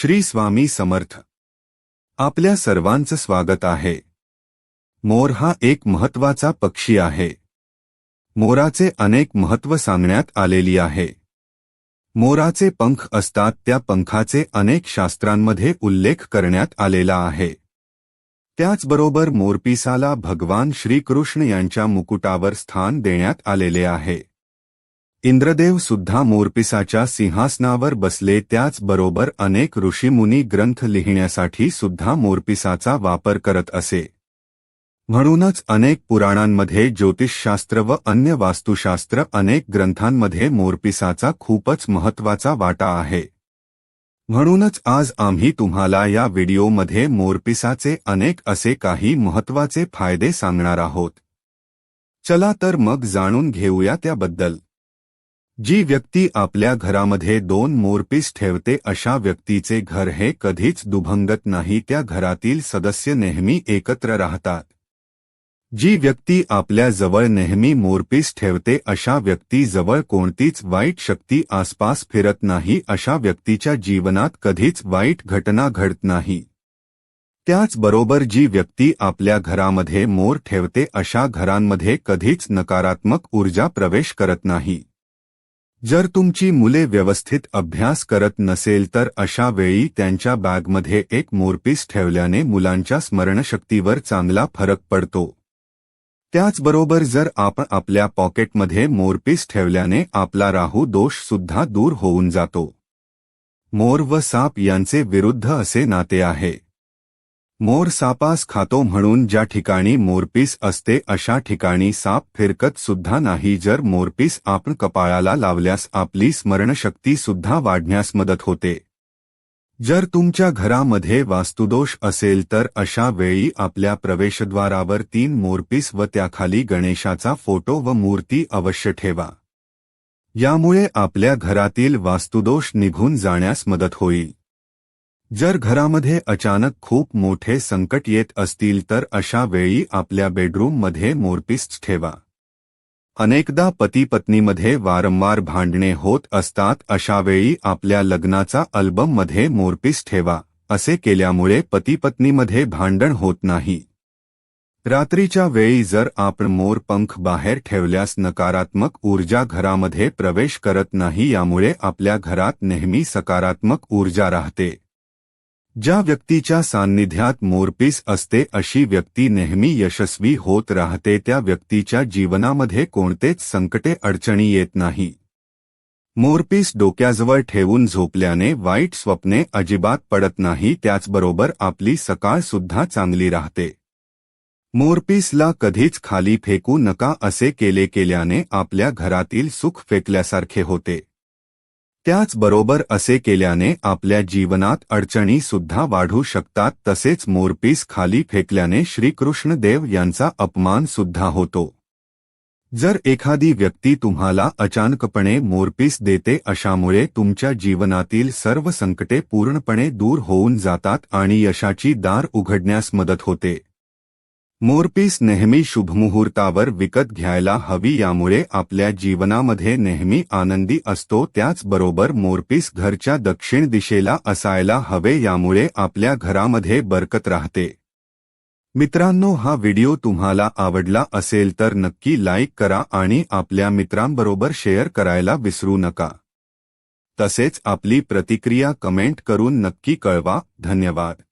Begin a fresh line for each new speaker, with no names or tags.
श्री स्वामी समर्थ. आपल्या सर्वांचं स्वागत आहे. मोर हा एक महत्त्वाचा पक्षी आहे. मोराचे अनेक महत्त्व सांगण्यात आलेली आहे. मोराचे पंख असतात त्या पंखाचे अनेक शास्त्रांमध्ये उल्लेख करण्यात आलेला आहे. त्याचबरोबर मोरपिसाला भगवान श्रीकृष्ण यांच्या मुकुटावर स्थान देण्यात आलेले आहे. इंद्रदेव सुद्धा मोरपिसाच्या सिंहासनावर बसले त्याचबरोबर अनेक ऋषीमुनी ग्रंथ लिहिण्यासाठी सुद्धा मोरपिसाचा वापर करत असे. म्हणूनच अनेक पुराणांमध्ये ज्योतिषशास्त्र व अन्य वास्तुशास्त्र अनेक ग्रंथांमध्ये मोरपिसाचा खूपच महत्त्वाचा वाटा आहे. म्हणूनच आज आम्ही तुम्हाला या व्हिडिओमध्ये मोरपिसाचे अनेक असे काही महत्त्वाचे फायदे सांगणार आहोत. चला तर मग जाणून घेऊया त्याबद्दल. जी व्यक्ती आपल्या घरामध्ये दोन मोरपीस ठेवते अशा व्यक्तीचे घर हे कधीच दुभंगत नाही त्या घरातील सदस्य नेहमी एकत्र राहतात. जी व्यक्ती आपल्या जवळ नेहमी मोरपीस ठेवते अशा व्यक्ती जवळ कोणतीच वाईट शक्ती आसपास फिरत नाही अशा व्यक्तीच्या जीवनात कधीच वाईट घटना घडत नाही. त्याचबरोबर जी व्यक्ती आपल्या घरामध्ये मोर ठेवते अशा घरांमध्ये कधीच नकारात्मक ऊर्जा प्रवेश करत नाही. जर तुमची मुले व्यवस्थित अभ्यास करत नसेल तर अशा वेळी त्यांच्या बॅगमध्ये एक मोरपीस ठेवल्याने मुलांच्या स्मरणशक्तीवर चांगला फरक पडतो. त्याचबरोबर जर आपण आपल्या पॉकेटमध्ये मोरपीस ठेवल्याने आपला राहू दोष सुद्धा दूर होऊन जातो. मोर व साप यांचे विरुद्ध असे नाते आहे. मोर सापास खातो म्हणून ज्या ठिकाणी मोरपीस असते अशा ठिकाणी साप फिरकत सुद्धा नाही. जर मोरपीस आपण कपाळाला लावल्यास आपली स्मरणशक्ती सुद्धा वाढण्यास मदत होते. जर तुमच्या घरामध्ये वास्तुदोष असेल तर अशा वेळी आपल्या प्रवेशद्वारावर तीन मोरपीस व त्याखाली गणेशाचा फोटो व मूर्ती अवश्य ठेवा. यामुळे आपल्या घरातील वास्तुदोष निघून जाण्यास मदत होईल. जर घरामध्ये अचानक खूप मोठे संकट येत असतील तर अशा वेळी आपल्या बेडरूममध्ये मोरपीस ठेवा. अनेकदा पती पत्नीमध्ये वारंवार भांडणे होत असतात अशावेळी आपल्या लग्नाचा अल्बममध्ये मोरपीस ठेवा असे केल्यामुळे पती पत्नीमध्ये भांडण होत नाही. रात्रीच्या वेळी जर आपण मोरपंख बाहेर ठेवल्यास नकारात्मक ऊर्जा घरामध्ये प्रवेश करत नाही यामुळे आपल्या घरात नेहमी सकारात्मक ऊर्जा राहते. ज्या व्यक्तीच्या सान्निध्यात मोरपीस असते अशी व्यक्ती नेहमी यशस्वी होत राहते. त्या व्यक्तीच्या जीवनामध्ये कोणतेच संकटे अडचणी येत नाही. मोरपीस डोक्याजवळ ठेवून झोपल्याने वाईट स्वप्ने अजिबात पडत नाही. त्याचबरोबर आपली सकाळ सुद्धा चांगली राहते. मोरपीसला कधीच खाली फेकू नका. असे केले केल्याने आपल्या घरातील सुख फेकल्यासारखे होते. त्याचबरोबर असे केल्याने आपल्या जीवनात अडचणी सुद्धा वाढू शकतात तसेच मोरपीस खाली फेकल्याने श्रीकृष्ण देव यांचा अपमान सुद्धा होतो. जर एखादी व्यक्ती तुम्हाला अचानकपणे मोरपीस देते अशामुळे तुमच्या जीवनातील सर्व संकटे पूर्णपणे दूर होऊन जातात आणि यशाची दार उघडण्यास मदत होते. मोरपीस नेहमी शुभमुहूर्तावर विकत घ्यायला हवी यामुळे आपल्या जीवनामध्ये नेहमी आनंदी असतो. त्याचबरोबर मोरपीस घरच्या दक्षिण दिशेला असायला हवे यामुळे आपल्या घरामध्ये बरकत राहते. मित्रांनो हा व्हिडिओ तुम्हाला आवडला असेल तर नक्की लाईक करा आणि आपल्या मित्रांबरोबर शेअर करायला विसरू नका. तसेच आपली प्रतिक्रिया कमेंट करून नक्की कळवा. धन्यवाद.